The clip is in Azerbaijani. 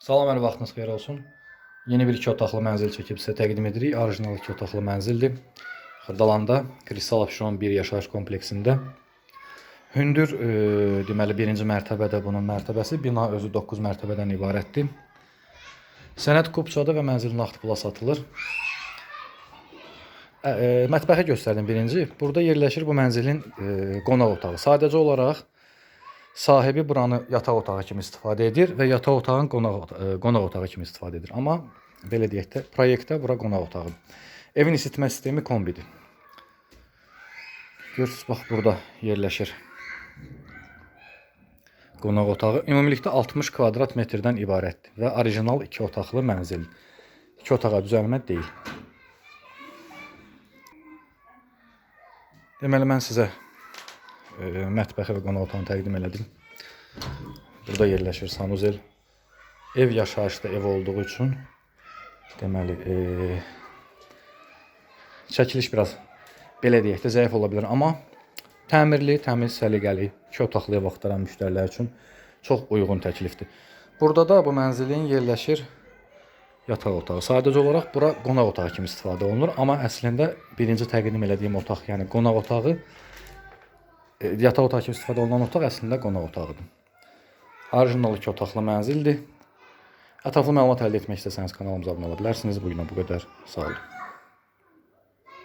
Salam, hər vaxtınız xeyir olsun. Yeni bir iki otaqlı mənzil çəkib sizə təqdim edirik. Orijinal iki otaqlı mənzildir. Xırdalanda Kristal Abşeron 1 yaşayış kompleksində. Hündür, e, deməli, birinci mərtəbədə bunun mərtəbəsi. Bina özü 9 mərtəbədən ibarətdir. Sənəd Kupçada və mənzil nağd pula satılır. Ə, e, mətbəxi göstərdim birinci. Burada yerləşir bu mənzilin e, qonaq otağı. Sadəcə olaraq sahibi buranı yataq otağı kimi istifadə edir və yataq otağın qonaq e, qonaq otağı kimi istifadə edir. Amma belə deyək də, proyektdə bura qonaq otağıdır. Evin isitmə sistemi kombidir. Görürsüz, bax burada yerləşir. Qonaq otağı ümumilikdə 60 kvadrat metrdən ibarətdir və orijinal 2 otaqlı mənzil. 2 otağa düzəlmə deyil. Deməli mən sizə mətbəxi və qonaq otağını təqdim elədim. Burada yerləşir sanuzel. Ev yaşayışlı ev olduğu üçün deməli e, çəkiliş biraz belə deyək də zəif ola bilər, amma təmirli, təmiz, səliqəli, 2 otaqlı ev axtaran müştərilər üçün çox uyğun təklifdir. Burada da bu mənzilin yerləşir yataq otağı. Sadəcə olaraq bura qonaq otağı kimi istifadə olunur, amma əslində birinci təqdim elədiyim otaq, yəni qonaq otağı yataq otağı kimi istifadə olunan otaq əslində qonaq otağıdır. Orijinal iki otaqlı mənzildir. Ətraflı məlumat əldə etmək istəsəniz kanalımıza abunə ola bilərsiniz. Bu günə bu qədər. Sağ olun.